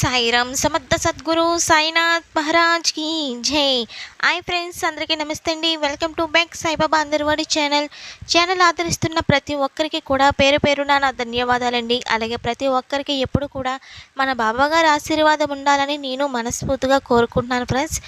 సాయిరామ్ సమర్థ సద్గురు సాయినాథ్ మహారాజ్కి జై. హాయ్ ఫ్రెండ్స్ అందరికీ నమస్తే అండి. వెల్కమ్ టు బ్యాక్ సాయిబాబా అందరివాడి ఛానల్ ఛానల్ ఆదరిస్తున్న ప్రతి ఒక్కరికి కూడా పేరు పేరున నా ధన్యవాదాలండి. అలాగే ప్రతి ఒక్కరికి ఎప్పుడు కూడా మన బాబా గారి ఆశీర్వాదం ఉండాలని నేను మనస్ఫూర్తిగా కోరుకుంటున్నాను ఫ్రెండ్స్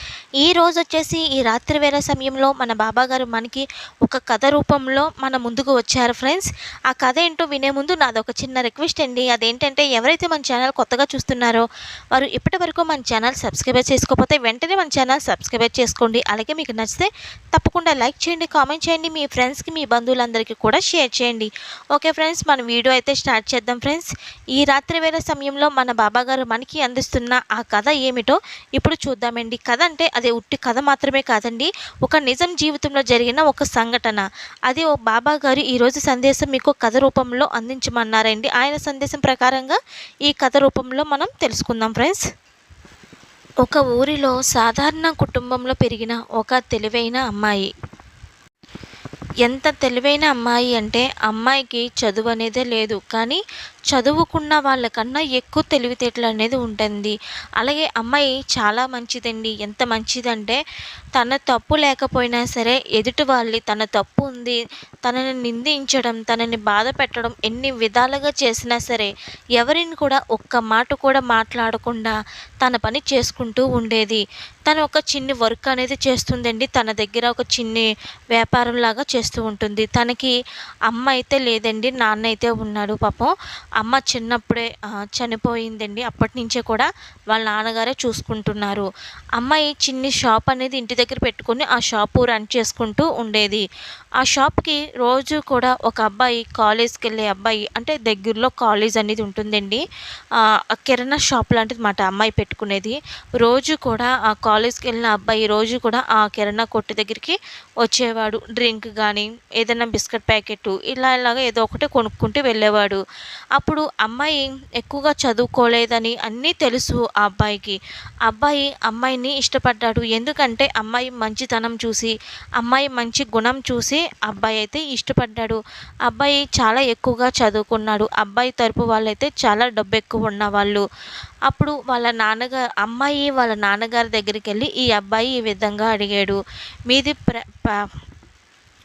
ఈ రోజు వచ్చేసి ఈ రాత్రి వేళ సమయంలో మన బాబా గారు మనకి ఒక కథ రూపంలో మన ముందుకు వచ్చారు ఫ్రెండ్స్ ఆ కథ ఏంటో వినే ముందు నాది ఒక చిన్న రిక్వెస్ట్ అండి. అదేంటంటే ఎవరైతే మన ఛానల్ కొత్తగా చూస్తున్నారో వారు ఇప్పటి వరకు మన ఛానల్ సబ్స్క్రైబ్ చేసుకోకపోతే వెంటనే మన ఛానల్ సబ్స్క్రైబ్ చేసుకోండి. అలాగే మీకు నచ్చితే తప్పకుండా లైక్ చేయండి కామెంట్ చేయండి మీ ఫ్రెండ్స్కి మీ బంధువులందరికీ కూడా షేర్ చేయండి. ఓకే ఫ్రెండ్స్ మన వీడియో అయితే స్టార్ట్ చేద్దాం ఫ్రెండ్స్. ఈ రాత్రి వేళ సమయంలో మన బాబాగారు మనకి అందిస్తున్న ఆ కథ ఏమిటో ఇప్పుడు చూద్దామండి. కథ అంటే అది ఉట్టి కథ మాత్రమే కాదండి. ఒక నిజం జీవితంలో జరిగిన ఒక సంఘటన. అది ఓ బాబా గారు ఈరోజు సందేశం మీకు కథ రూపంలో అందించమన్నారండి. ఆయన సందేశం ప్రకారంగా ఈ కథ రూపంలో మనం తెలుసుకుందాం. ఫ్రెండ్స్. ఒక ఊరిలో సాధారణ కుటుంబంలో పెరిగిన ఒక తెలివైన అమ్మాయి. ఎంత తెలివైన అమ్మాయి అంటే అమ్మాయికి చదువు అనేదే లేదు. కానీ చదువుకున్న వాళ్ళకన్నా ఎక్కువ తెలివితేటలు అనేది ఉంటుంది. అలాగే అమ్మాయి చాలా మంచిదండి. ఎంత మంచిదంటే తన తప్పు లేకపోయినా సరే ఎదుటి వాళ్ళు తన తప్పు ఉంది తనని నిందించడం తనని బాధ పెట్టడం ఎన్ని విధాలుగా చేసినా సరే ఎవరిని కూడా ఒక్క మాట కూడా మాట్లాడకుండా తన పని చేసుకుంటూ ఉండేది. తను ఒక చిన్ని వర్క్ అనేది చేస్తుందండి. తన దగ్గర ఒక చిన్ని వ్యాపారం లాగా చేస్తూ ఉంటుంది. తనకి అమ్మ అయితే లేదండి నాన్న అయితే ఉన్నాడు పాపం. అమ్మ చిన్నప్పుడే చనిపోయిందండి. అప్పటి నుంచే కూడా వాళ్ళ నాన్నగారే చూసుకుంటున్నారు. అమ్మాయి చిన్ని షాప్ అనేది ఇంటి దగ్గర పెట్టుకొని ఆ షాపు రన్ చేసుకుంటూ ఉండేది. ఆ షాప్కి రోజు కూడా ఒక అబ్బాయి కాలేజ్కి వెళ్ళే అబ్బాయి అంటే దగ్గరలో కాలేజ్ అనేది ఉంటుందండి. ఆ కిరాణా షాప్ లాంటిది మాట అమ్మాయి పెట్టుకునేది. రోజు కూడా ఆ కాలేజ్కి వెళ్ళిన అబ్బాయి రోజు కూడా ఆ కిరాణా కొట్టు దగ్గరికి వచ్చేవాడు. డ్రింక్ కానీ ఏదైనా బిస్కెట్ ప్యాకెట్ ఇలా ఇలాగ ఏదో ఒకటి కొనుక్కుంటూ వెళ్ళేవాడు. అప్పుడు అమ్మాయి ఎక్కువగా చదువుకోలేదని అన్నీ తెలుసు ఆ అబ్బాయికి. అబ్బాయి అమ్మాయిని ఇష్టపడ్డాడు. ఎందుకంటే అమ్మాయి మంచితనం చూసి అమ్మాయి మంచి గుణం చూసి అబ్బాయి అయితే ఇష్టపడ్డాడు. అబ్బాయి చాలా ఎక్కువగా చదువుకున్నాడు. అబ్బాయి తరపు వాళ్ళైతే చాలా డబ్బు ఎక్కువ ఉన్నవాళ్ళు. అప్పుడు వాళ్ళ నాన్నగారు అమ్మాయి వాళ్ళ నాన్నగారి దగ్గరికి వెళ్ళి ఈ అబ్బాయి ఈ విధంగా అడిగాడు. మీది ప్ర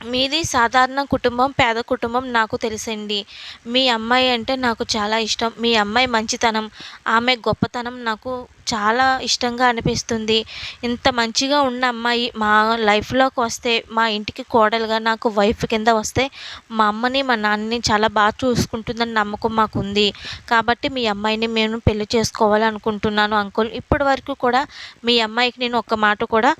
మీది సాధారణ కుటుంబం పేద కుటుంబం నాకు తెలుసండి. మీ అమ్మాయి అంటే నాకు చాలా ఇష్టం. మీ అమ్మాయి మంచితనం ఆమె గొప్పతనం నాకు చాలా ఇష్టంగా అనిపిస్తుంది. ఇంత మంచిగా ఉన్న అమ్మాయి మా లైఫ్లోకి వస్తే మా ఇంటికి కోడలుగా నాకు వైఫ్ కింద వస్తే మా అమ్మని మా నాన్నని చాలా బాగా చూసుకుంటుందని నమ్మకం మాకు ఉంది కాబట్టి మీ అమ్మాయిని నేను పెళ్ళి చేసుకోవాలనుకుంటున్నాను అంకుల్. ఇప్పటి వరకు కూడా మీ అమ్మాయికి నేను ఒక్క మాట కూడా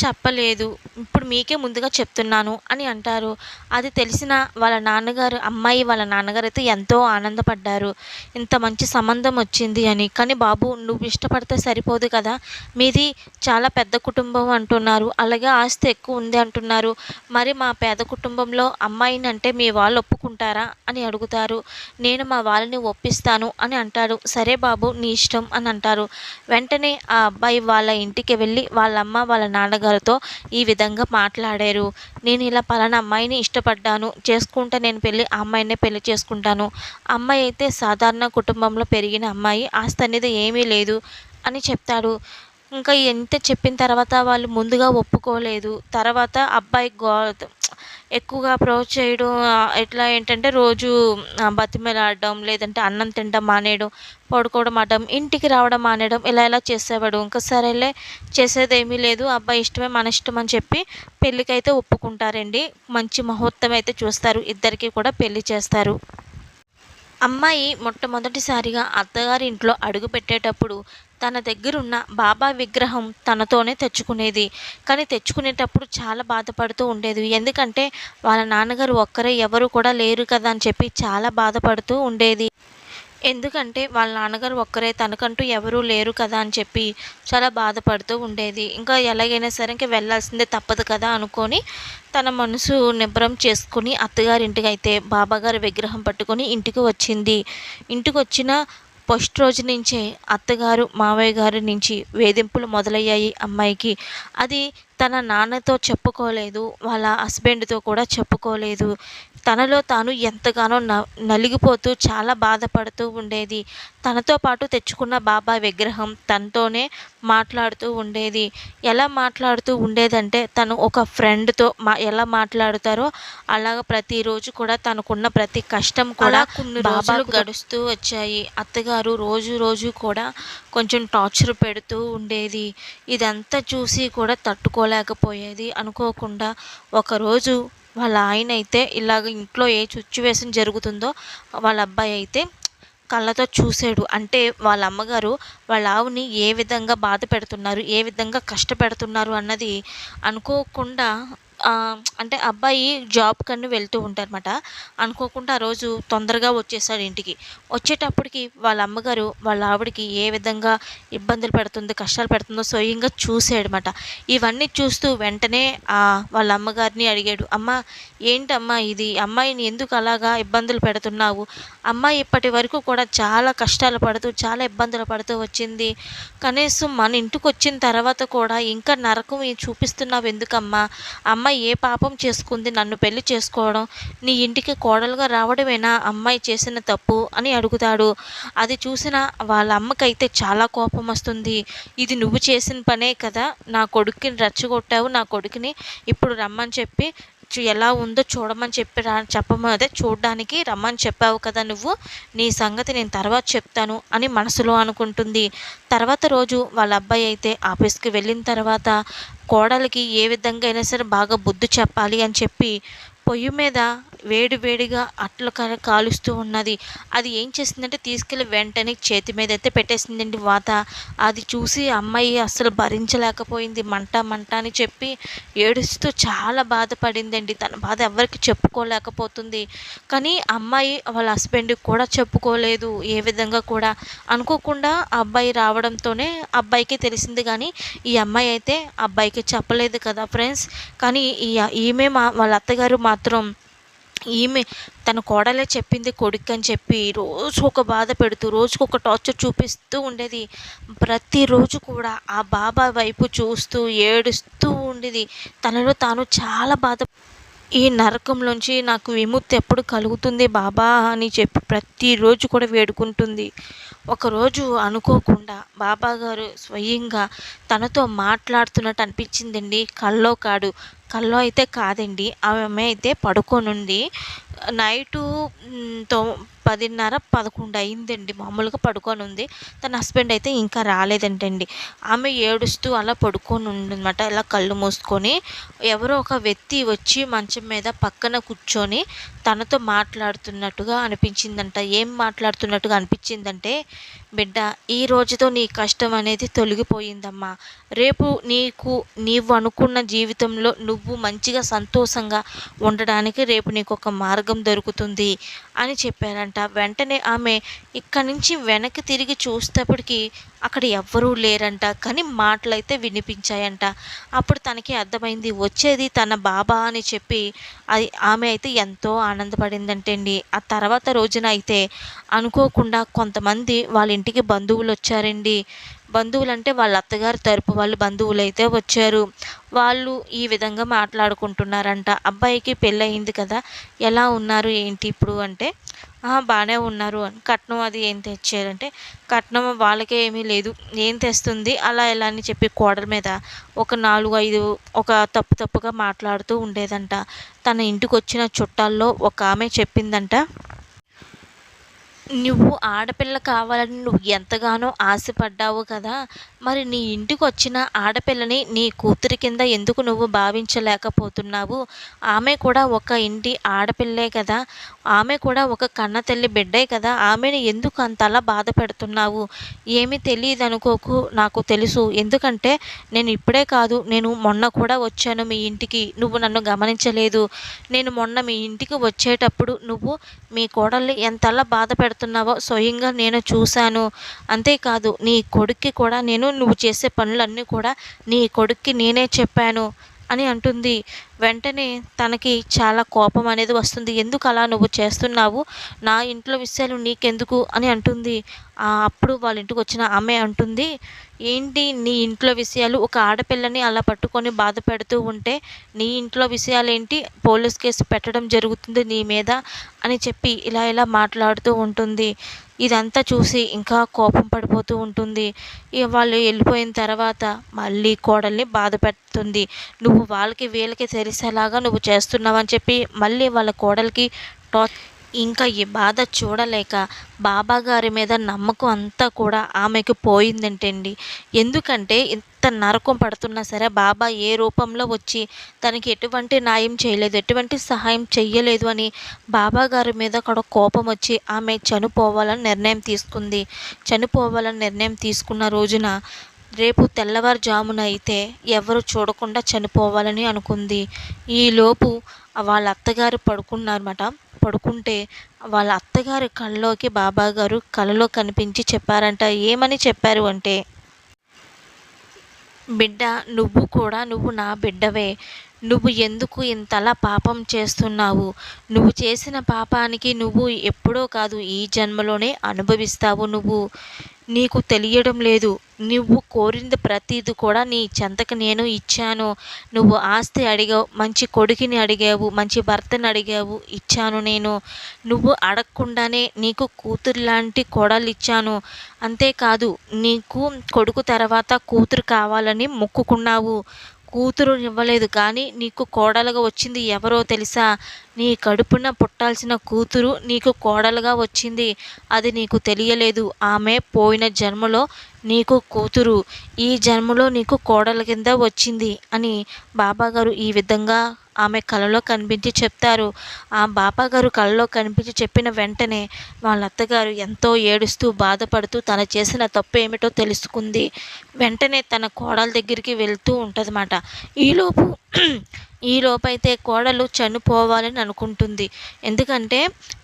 చెప్పలేదు. ఇప్పుడు మీకే ముందుగా చెప్తున్నాను అని అంటారు. అది తెలిసిన వాళ్ళ నాన్నగారు అమ్మాయి వాళ్ళ నాన్నగారు అయితే ఎంతో ఆనందపడ్డారు. ఇంత మంచి సంబంధం వచ్చింది అని. కానీ బాబు నువ్వు ఇష్టపడితే సరిపోదు కదా. మీది చాలా పెద్ద కుటుంబం అంటున్నారు. అలాగే ఆస్తి ఎక్కువ ఉంది అంటున్నారు. మరి మా పేద కుటుంబంలో అమ్మాయిని అంటే మీ వాళ్ళు ఒప్పుకుంటారా అని అడుగుతారు. నేను మా వాళ్ళని ఒప్పిస్తాను అని అంటాడు సరే బాబు నీ ఇష్టం అని అంటారు. వెంటనే ఆ అబ్బాయి వాళ్ళ ఇంటికి వెళ్ళి వాళ్ళ అమ్మ వాళ్ళ గారితో ఈ విధంగా మాట్లాడారు. నేను ఇలా పలానా అమ్మాయిని ఇష్టపడ్డాను. చేసుకుంటే నేను పెళ్ళి ఆ అమ్మాయినే పెళ్ళి చేసుకుంటాను. అమ్మాయి అయితే సాధారణ కుటుంబంలో పెరిగిన అమ్మాయి ఆస్తి అనేది ఏమీ లేదు అని చెప్తాడు. ఇంకా ఎంత చెప్పిన తర్వాత వాళ్ళు ముందుగా ఒప్పుకోలేదు. తర్వాత అబ్బాయి గో ఎక్కువగా అప్రోచ్ చేయడం ఎట్లా ఏంటంటే రోజు బతిమలాడడం లేదంటే అన్నం తినడం మానేయడం పడుకోవడం ఆడడం ఇంటికి రావడం మానేయడం ఇలా ఇలా చేసేవాడు. ఇంకా సరేలే చేసేది ఏమీ లేదు. అబ్బాయి ఇష్టమే మన ఇష్టం అని చెప్పి పెళ్ళికైతే ఒప్పుకుంటారండి. మంచి ముహూర్తం అయితే చూస్తారు. ఇద్దరికి కూడా పెళ్ళి చేస్తారు. అమ్మాయి మొట్టమొదటిసారిగా అత్తగారి ఇంట్లో అడుగు పెట్టేటప్పుడు తన దగ్గరున్న బాబా విగ్రహం తనతోనే తెచ్చుకునేది. కానీ తెచ్చుకునేటప్పుడు చాలా బాధపడుతూ ఉండేది. ఎందుకంటే వాళ్ళ నాన్నగారు ఒక్కరే ఎవరు కూడా లేరు కదా అని చెప్పి చాలా బాధపడుతూ ఉండేది. ఎందుకంటే వాళ్ళ నాన్నగారు ఒక్కరే తనకంటూ ఎవరూ లేరు కదా అని చెప్పి చాలా బాధపడుతూ ఉండేది. ఇంకా ఎలాగైనా సరే ఇంకా వెళ్ళాల్సిందే తప్పదు కదా అనుకొని తన మనసు నిబ్బరం చేసుకుని అత్తగారింటికి అయితే బాబాగారి విగ్రహం పట్టుకొని ఇంటికి వచ్చింది. ఇంటికి వచ్చిన ఫస్ట్ రోజు నుంచే అత్తగారు మావయ్య గారి నుంచి వేధింపులు మొదలయ్యాయి అమ్మాయికి. అది తన నాన్నతో చెప్పుకోలేదు వాళ్ళ హస్బెండ్తో కూడా చెప్పుకోలేదు. తనలో తాను ఎంతగానో న నలిగిపోతూ చాలా బాధపడుతూ ఉండేది. తనతో పాటు తెచ్చుకున్న బాబా విగ్రహం తనతోనే మాట్లాడుతూ ఉండేది. ఎలా మాట్లాడుతూ ఉండేదంటే తను ఒక ఫ్రెండ్తో మా ఎలా మాట్లాడుతారో అలాగ ప్రతిరోజు కూడా తనకున్న ప్రతి కష్టం కూడా కొన్ని రోజులు గడుస్తూ వచ్చాయి. అత్తగారు రోజు రోజు కూడా కొంచెం టార్చర్ పెడుతూ ఉండేది. ఇదంతా చూసి కూడా తట్టుకోలేకపోయేది అనుకోకుండా ఒకరోజు వాళ్ళ ఆయన అయితే ఇలాగ ఇంట్లో ఏ సిచ్యువేషన్ జరుగుతుందో వాళ్ళ అబ్బాయి అయితే కళ్ళతో చూసాడు అంటే వాళ్ళ అమ్మగారు వాళ్ళ ఆవుని ఏ విధంగా బాధ పెడుతున్నారు ఏ విధంగా కష్టపెడుతున్నారు అన్నది అనుకోకుండా అంటే అబ్బాయి జాబ్ కన్ను వెళ్తూ ఉంటారన్నమాట. అనుకోకుండా ఆ రోజు తొందరగా వచ్చేసాడు ఇంటికి. వచ్చేటప్పటికి వాళ్ళ అమ్మగారు వాళ్ళ ఆవిడకి ఏ విధంగా ఇబ్బందులు పెడుతుందో కష్టాలు పెడుతుందో స్వయంగా చూసాడనమాట ఇవన్నీ చూస్తూ వెంటనే వాళ్ళ అమ్మగారిని అడిగాడు. అమ్మ ఏంటమ్మా ఇది? అమ్మాయిని ఎందుకు అలాగా ఇబ్బందులు పెడుతున్నావు? అమ్మాయి ఇప్పటి వరకు కూడా చాలా కష్టాలు పడుతూ చాలా ఇబ్బందులు పడుతూ వచ్చింది. కనీసం మన ఇంటికి వచ్చిన తర్వాత కూడా ఇంకా నరకం చూపిస్తున్నావు ఎందుకమ్మా? అమ్మాయి అమ్మాయి ఏ పాపం చేసుకుంది నన్ను పెళ్ళి చేసుకోవడం నీ ఇంటికి కోడలుగా రావడమేనా? అమ్మాయి చేసిన తప్పు అని అడుగుతాడు. అది చూసిన వాళ్ళ అమ్మకైతే చాలా కోపం వస్తుంది. ఇది నువ్వు చేసిన పనే కదా నా కొడుకుని రచ్చగొట్టావు నా కొడుకుని ఇప్పుడు రమ్మని చెప్పి ఎలా ఉందో చూడమని చెప్పి రా చెప్పమదే చూడడానికి రమ్మని చెప్పావు కదా నువ్వు. నీ సంగతి నేను తర్వాత చెప్తాను అని మనసులో అనుకుంటుంది. తర్వాత రోజు వాళ్ళ అబ్బాయి అయితే ఆఫీస్కి వెళ్ళిన తర్వాత కోడలికి ఏ విధంగా అయినా సరే బాగా బుద్ధి చెప్పాలి అని చెప్పి పొయ్యి మీద వేడి వేడిగా అట్లు కాలుస్తూ ఉన్నది. అది ఏం చేసిందంటే తీసుకెళ్ళి వెంటనే చేతి మీద అయితే పెట్టేసిందండి వాత. అది చూసి అమ్మాయి అసలు భరించలేకపోయింది. మంట మంట అని చెప్పి ఏడుస్తూ చాలా బాధపడిందండి. తన బాధ ఎవరికి చెప్పుకోలేకపోతుంది. కానీ అమ్మాయి వాళ్ళ హస్బెండ్కి కూడా చెప్పుకోలేదు. ఏ విధంగా కూడా అనుకోకుండా అబ్బాయి రావడంతోనే అబ్బాయికి తెలిసింది కానీ ఈ అమ్మాయి అయితే అబ్బాయికి చెప్పలేదు కదా ఫ్రెండ్స్. కానీ ఈ ఈమె మా వాళ్ళ అత్తగారు మాత్రం ఈమె తన కోడలే చెప్పింది కొడుకు అని చెప్పి రోజు ఒక బాధ పెడుతూ రోజుకు ఒక టార్చర్ చూపిస్తూ ఉండేది. ప్రతిరోజు కూడా ఆ బాబా వైపు చూస్తూ ఏడుస్తూ ఉండేది. తనలో తాను చాలా బాధ ఈ నరకంలోంచి నాకు విముక్తి ఎప్పుడు కలుగుతుంది బాబా అని చెప్పి ప్రతిరోజు కూడా వేడుకుంటుంది. ఒకరోజు అనుకోకుండా బాబా గారు స్వయంగా తనతో మాట్లాడుతున్నట్టు అనిపించిందండి. కల్లో కాడు కల్లో అయితే కాదండి. ఆమె అయితే పడుకోనుంది. నైటు తో పదిన్నర పదకొండు అయిందండి. మామూలుగా పడుకొని ఉంది. తన హస్బెండ్ అయితే ఇంకా రాలేదంటండి. ఆమె ఏడుస్తూ అలా పడుకొని ఉందన్నమాట. ఇలా కళ్ళు మూసుకొని ఎవరో ఒక వ్యక్తి వచ్చి మంచం మీద పక్కన కూర్చొని తనతో మాట్లాడుతున్నట్టుగా అనిపించిందంట. ఏం మాట్లాడుతున్నట్టుగా అనిపించిందంటే బిడ్డ ఈ రోజుతో నీ కష్టం అనేది తొలగిపోయిందమ్మా. రేపు నీకు నీవు అనుకున్న జీవితంలో నువ్వు మంచిగా సంతోషంగా ఉండడానికి రేపు నీకు ఒక మార్గం దొరుకుతుంది అని చెప్పారంట. అంట వెంటనే ఆమె ఇక్కడి నుంచి వెనక్కి తిరిగి చూసేటప్పటికి అక్కడ ఎవ్వరూ లేరంట. కానీ మాటలు అయితే వినిపించాయంట. అప్పుడు తనకి అర్థమైంది వచ్చేది తన బాబా అని చెప్పి అది ఆమె అయితే ఎంతో ఆనందపడిందంటండి. ఆ తర్వాత రోజున అయితే అనుకోకుండా కొంతమంది వాళ్ళ ఇంటికి బంధువులు వచ్చారండి. బంధువులు అంటే వాళ్ళ అత్తగారి తరపు వాళ్ళు బంధువులు అయితే వచ్చారు. వాళ్ళు ఈ విధంగా మాట్లాడుకుంటున్నారంట. అబ్బాయికి పెళ్ళయింది కదా ఎలా ఉన్నారు ఏంటి ఇప్పుడు? అంటే బాగానే ఉన్నారు అని. కట్నం అది ఏం తెచ్చారంటే కట్నం వాళ్ళకే ఏమీ లేదు ఏం తెస్తుంది అలా ఎలా అని చెప్పి కోడల మీద ఒక నాలుగు ఐదు ఒక తప్పు తప్పుగా మాట్లాడుతూ ఉండేదంట. తన ఇంటికి వచ్చిన చుట్టాల్లో ఒక ఆమె చెప్పిందంట నువ్వు ఆడపిల్ల కావాలని నువ్వు ఎంతగానో ఆశపడ్డావు కదా మరి నీ ఇంటికి వచ్చిన ఆడపిల్లని నీ కూతురి కింద ఎందుకు నువ్వు భావించలేకపోతున్నావు? ఆమె కూడా ఒక ఇంటి ఆడపిల్లే కదా. ఆమె కూడా ఒక కన్న తల్లి బిడ్డే కదా. ఆమెను ఎందుకు అంతలా బాధ పెడుతున్నావు? ఏమీ తెలియదు అనుకోకు నాకు తెలుసు. ఎందుకంటే నేను ఇప్పుడే కాదు నేను మొన్న కూడా వచ్చాను మీ ఇంటికి. నువ్వు నన్ను గమనించలేదు. నేను మొన్న మీ ఇంటికి వచ్చేటప్పుడు నువ్వు మీ కోడల్ని ఎంతలా బాధ పెడుతున్నావో స్వయంగా నేను చూశాను. అంతేకాదు నీ కొడుక్కి కూడా నేను నువ్వు చేసే పనులన్నీ కూడా నీ కొడుక్కి నేనే చెప్పాను అని అంటుంది. వెంటనే తనకి చాలా కోపం అనేది వస్తుంది. ఎందుకు అలా నువ్వు చేస్తున్నావు? నా ఇంట్లో విషయాలు నీకెందుకు? అని అంటుంది. అప్పుడు వాళ్ళ ఇంటికి వచ్చిన ఆమె అంటుంది ఏంటి నీ ఇంట్లో విషయాలు? ఒక ఆడపిల్లని అలా పట్టుకొని బాధ పెడుతూ ఉంటే నీ ఇంట్లో విషయాలు ఏంటి పోలీస్ కేసు పెట్టడం జరుగుతుంది నీ మీద? అని చెప్పి ఇలా ఇలా మాట్లాడుతూ ఉంటుంది. ఇదంతా చూసి ఇంకా కోపం పడిపోతూ ఉంటుంది. వాళ్ళు వెళ్ళిపోయిన తర్వాత మళ్ళీ కోడల్ని బాధ పెడుతుంది. నువ్వు వాళ్ళకి వీళ్ళకి తెలిసేలాగా నువ్వు చేస్తున్నావు అని చెప్పి మళ్ళీ వాళ్ళ కోడలికి టార్చ్ ఇంకా ఈ బాధ చూడలేక బాబాగారి మీద నమ్మకం అంతా కూడా ఆమెకు పోయిందంటండి. ఎందుకంటే ఇంత నరకం పడుతున్నా సరే బాబా ఏ రూపంలో వచ్చి తనకి ఎటువంటి న్యాయం చేయలేదు ఎటువంటి సహాయం చెయ్యలేదు అని బాబా గారి మీద కూడా కోపం వచ్చి ఆమె చనిపోవాలని నిర్ణయం తీసుకుంది. చనిపోవాలని నిర్ణయం తీసుకున్న రోజున రేపు తెల్లవారుజామున అయితే ఎవరు చూడకుండా చనిపోవాలని అనుకుంది. ఈలోపు వాళ్ళ అత్తగారు పడుకున్నారన్నమాట. పడుకుంటే వాళ్ళ అత్తగారి కళ్ళలోకి బాబా గారు కలలో కనిపించి చెప్పారంట. ఏమని చెప్పారు అంటే బిడ్డ నువ్వు కూడా నువ్వు నా బిడ్డవే. నువ్వు ఎందుకు ఇంతలా పాపం చేస్తున్నావు? నువ్వు చేసిన పాపానికి నువ్వు ఎప్పుడో కాదు ఈ జన్మలోనే అనుభవిస్తావు నువ్వు. నీకు తెలియడం లేదు. నువ్వు కోరింది ప్రతిది కూడా నీ చెంతకు నేను ఇచ్చాను. నువ్వు ఆస్తి అడిగావు మంచి కొడుకుని అడిగావు మంచి భర్తని అడిగావు ఇచ్చాను నేను. నువ్వు అడగకుండానే నీకు కూతురు లాంటి కోడలు ఇచ్చాను. అంతేకాదు నీకు కొడుకు తర్వాత కూతురు కావాలని మొక్కుకున్నావు. కూతురు ఇవ్వలేదు కానీ నీకు కోడలుగా వచ్చింది ఎవరో తెలుసా? నీ కడుపున పుట్టాల్సిన కూతురు నీకు కోడలుగా వచ్చింది. అది నీకు తెలియలేదు. ఆమె పోయిన జన్మలో నీకు కూతురు. ఈ జన్మలో నీకు కోడల కింద వచ్చింది అని బాబాగారు ఈ విధంగా ఆమె కలలో కనిపించి చెప్తారు. ఆ బాపాగారు కలలో కనిపించి చెప్పిన వెంటనే వాళ్ళ అత్తగారు ఎంతో ఏడుస్తూ బాధపడుతూ తన చేసిన తప్పు ఏమిటో తెలుసుకుంది. వెంటనే తన కోడల దగ్గరికి వెళ్తూ ఉంటుందన్నమాట. ఈలోపు ఈలోపైతే కోడలు చనిపోవాలని అనుకుంటుంది. ఎందుకంటే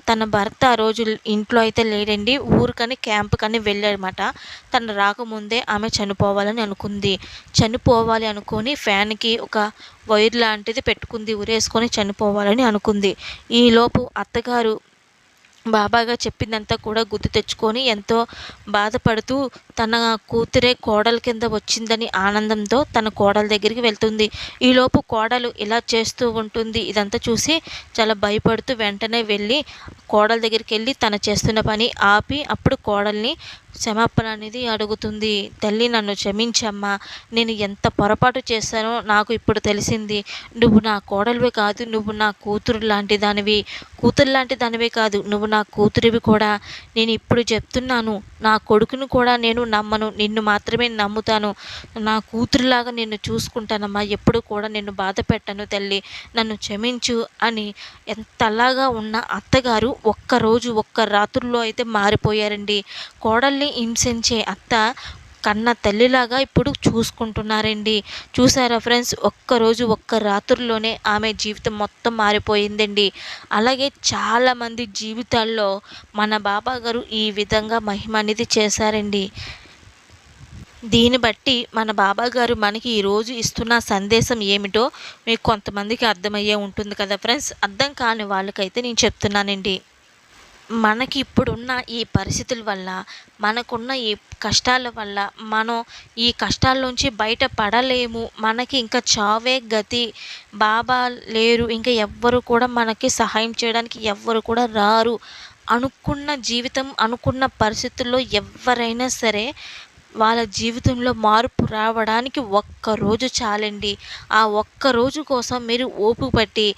తన భర్త ఆ రోజు ఇంట్లో అయితే లేడండి. ఊరికని క్యాంప్కని వెళ్ళాడనమాట తను రాకముందే ఆమె చనిపోవాలని అనుకుంది. చనిపోవాలి అనుకొని ఫ్యాన్కి ఒక వైర్ లాంటిది పెట్టుకుంది. ఉరేసుకొని చనిపోవాలని అనుకుంది. ఈలోపు అత్తగారు బాబాగా చెప్పిందంతా కూడా గుర్తు తెచ్చుకొని ఎంతో బాధపడుతూ తన కూతురే కోడల కింద వచ్చిందని ఆనందంతో తన కోడల దగ్గరికి వెళ్తుంది. ఈలోపు కోడలు ఇలా చేస్తూ ఉంటుంది. ఇదంతా చూసి చాలా భయపడుతూ వెంటనే వెళ్ళి కోడల దగ్గరికి వెళ్ళి తన చేస్తున్న పని ఆపి అప్పుడు కోడల్ని క్షమాపణ అనేది అడుగుతుంది. తల్లి నన్ను క్షమించమ్మా. నేను ఎంత పొరపాటు చేశానో నాకు ఇప్పుడు తెలిసింది. నువ్వు నా కోడలివి కాదు నువ్వు నా కూతురు లాంటి దానివి. కూతురు లాంటి దానివే కాదు నువ్వు నా కూతురివి కూడా. నేను ఇప్పుడు చెప్తున్నాను. నా కొడుకును కూడా నేను నమ్మను. నిన్ను మాత్రమే నమ్ముతాను. నా కూతురులాగా నిన్ను చూసుకుంటానమ్మా. ఎప్పుడు కూడా నిన్ను బాధ పెట్టను తల్లి. నన్ను క్షమించు అని ఎంతలాగా ఉన్న అత్తగారు ఒక్కరోజు ఒక్క రాత్రుల్లో అయితే మారిపోయారండి. కోడల్ని హింసించే అత్త కన్న తల్లిలాగా ఇప్పుడు చూసుకుంటున్నారండి. చూసారా ఫ్రెండ్స్? ఒక్కరోజు ఒక్క రాత్రుల్లోనే ఆమె జీవితం మొత్తం మారిపోయిందండి. అలాగే చాలామంది జీవితాల్లో మన బాబా గారు ఈ విధంగా మహిమ అనేది చేశారండి. దీన్ని బట్టి మన బాబా గారు మనకి ఈరోజు ఇస్తున్న సందేశం ఏమిటో మీకు కొంతమందికి అర్థమయ్యే ఉంటుంది కదా ఫ్రెండ్స్? అర్థం కాని వాళ్ళకైతే నేను చెప్తున్నానండి. మనకి ఇప్పుడున్న ఈ పరిస్థితుల వల్ల మనకున్న ఈ కష్టాల వల్ల మనం ఈ కష్టాల్లోంచి బయట పడలేము మనకి ఇంకా చావే గతి. బాబా లేరు ఇంకా ఎవ్వరు కూడా మనకి సహాయం చేయడానికి ఎవ్వరు కూడా రారు. అనుకున్న జీవితం అనుకున్న పరిస్థితుల్లో ఎవరైనా సరే వాళ్ళ జీవితంలో మార్పు రావడానికి ఒక్కరోజు చాలండి. ఆ ఒక్క రోజు కోసం మీరు ఓపు పట్టి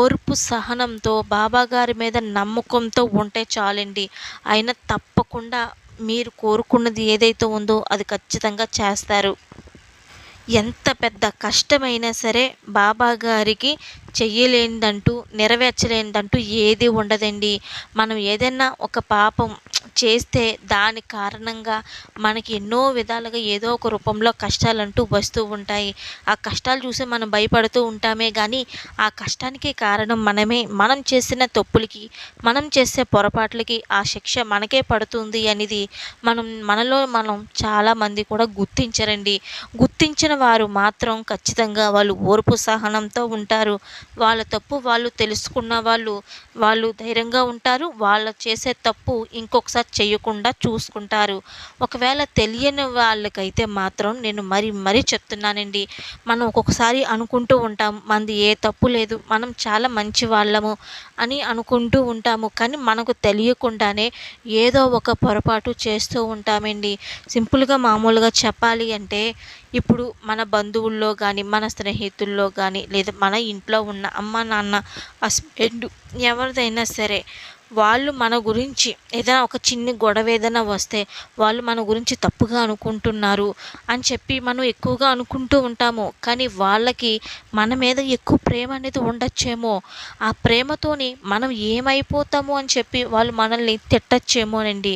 ఓర్పు సహనంతో బాబాగారి మీద నమ్మకంతో ఉంటే చాలండి. అయినా తప్పకుండా మీరు కోరుకున్నది ఏదైతే ఉందో అది ఖచ్చితంగా చేస్తారు. ఎంత పెద్ద కష్టమైనా సరే బాబా గారికి చెయ్యలేనిదంటూ నెరవేర్చలేనిదంటూ ఏది ఉండదండి. మనం ఏదైనా ఒక పాపం చేస్తే దాని కారణంగా మనకి ఎన్నో విధాలుగా ఏదో ఒక రూపంలో కష్టాలంటూ వస్తూ ఉంటాయి. ఆ కష్టాలు చూసి మనం భయపడుతూ ఉంటామే కానీ ఆ కష్టానికి కారణం మనమే. మనం చేసిన తప్పులకి మనం చేసే పొరపాట్లకి ఆ శిక్ష మనకే పడుతుంది అనేది మనం మనలో మనం చాలామంది కూడా గుర్తించరండి. గుర్తించిన వారు మాత్రం ఖచ్చితంగా వాళ్ళు ఓర్పు సహనంతో ఉంటారు. వాళ్ళ తప్పు వాళ్ళు తెలుసుకున్న వాళ్ళు వాళ్ళు ధైర్యంగా ఉంటారు. వాళ్ళు చేసే తప్పు ఇంకొకసారి చేయకుండా చూసుకుంటారు. ఒకవేళ తెలియని వాళ్ళకైతే మాత్రం నేను మరి మరీ చెప్తున్నానండి. మనం ఒక్కొక్కసారి అనుకుంటూ ఉంటాం మనది ఏ తప్పు లేదు మనం చాలా మంచి వాళ్ళము అని అనుకుంటూ ఉంటాము. కానీ మనకు తెలియకుండానే ఏదో ఒక పొరపాటు చేస్తూ ఉంటామండి. సింపుల్గా మామూలుగా చెప్పాలి అంటే ఇప్పుడు మన బంధువుల్లో కానీ మన స్నేహితుల్లో కానీ లేదా మన ఇంట్లో ఉన్న అమ్మ నాన్న హస్బెండ్ ఎవరిదైనా సరే వాళ్ళు మన గురించి ఏదైనా ఒక చిన్న గొడవ ఏదైనా వస్తే వాళ్ళు మన గురించి తప్పుగా అనుకుంటున్నారు అని చెప్పి మనం ఎక్కువగా అనుకుంటూ ఉంటాము. కానీ వాళ్ళకి మన మీద ఎక్కువ ప్రేమ అనేది ఉండొచ్చేమో. ఆ ప్రేమతోని మనం ఏమైపోతాము అని చెప్పి వాళ్ళు మనల్ని తిట్టచ్చేమోనండి.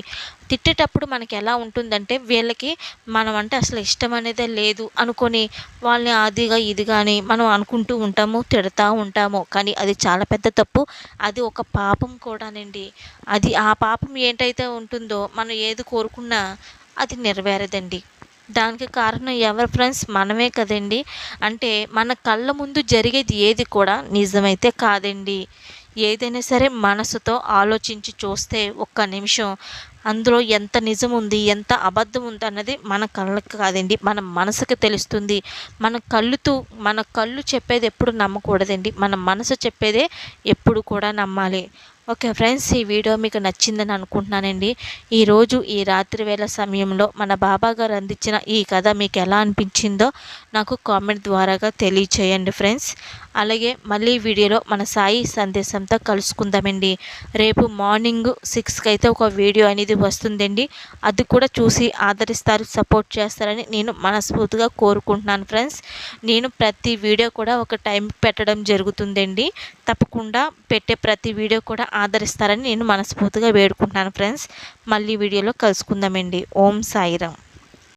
తిట్టేటప్పుడు మనకి ఎలా ఉంటుందంటే వీళ్ళకి మనం అంటే అసలు ఇష్టం అనేదే లేదు అనుకొని వాళ్ళని అదిగా ఇదిగా అని మనం అనుకుంటూ ఉంటాము తిడతా ఉంటాము. కానీ అది చాలా పెద్ద తప్పు. అది ఒక పాపం కూడానండి. అది ఆ పాపం ఏంటైతే ఉంటుందో మనం ఏది కోరుకున్నా అది నెరవేరదండి. దానికి కారణం ఎవరు ఫ్రెండ్స్? మనమే కదండి. అంటే మన కళ్ళ ముందు జరిగేది ఏది కూడా నిజమైతే కాదండి. ఏదైనా సరే మనసుతో ఆలోచించి చూస్తే ఒక్క నిమిషం అందులో ఎంత నిజం ఉంది ఎంత అబద్ధం ఉంది అన్నది మన కళ్ళకి కాదండి మన మనసుకు తెలుస్తుంది. మన కళ్ళుతో మన కళ్ళు చెప్పేది ఎప్పుడు నమ్మకూడదండి మన మనసు చెప్పేదే ఎప్పుడు కూడా నమ్మాలి. ఓకే ఫ్రెండ్స్ ఈ వీడియో మీకు నచ్చిందని అనుకుంటున్నానండి. ఈరోజు ఈ రాత్రి వేళ సమయంలో మన బాబా గారు అందించిన ఈ కథ మీకు ఎలా అనిపించిందో నాకు కామెంట్ ద్వారాగా తెలియచేయండి ఫ్రెండ్స్. అలాగే మళ్ళీ వీడియోలో మన సాయి సందేశంతో కలుసుకుందామండి. రేపు మార్నింగ్ సిక్స్కి అయితే ఒక వీడియో అనేది వస్తుందండి. అది కూడా చూసి ఆదరిస్తారు సపోర్ట్ చేస్తారని నేను మనస్ఫూర్తిగా కోరుకుంటున్నాను ఫ్రెండ్స్. నేను ప్రతి వీడియో కూడా ఒక టైం పెట్టడం జరుగుతుందండి. తప్పకుండా పెట్టే ప్రతి వీడియో కూడా ఆదరిస్తారని నేను మనస్ఫూర్తిగా వేడుకుంటున్నాను ఫ్రెండ్స్. మళ్ళీ వీడియోలో కలుసుకుందామండి. ఓం సాయిరామ్.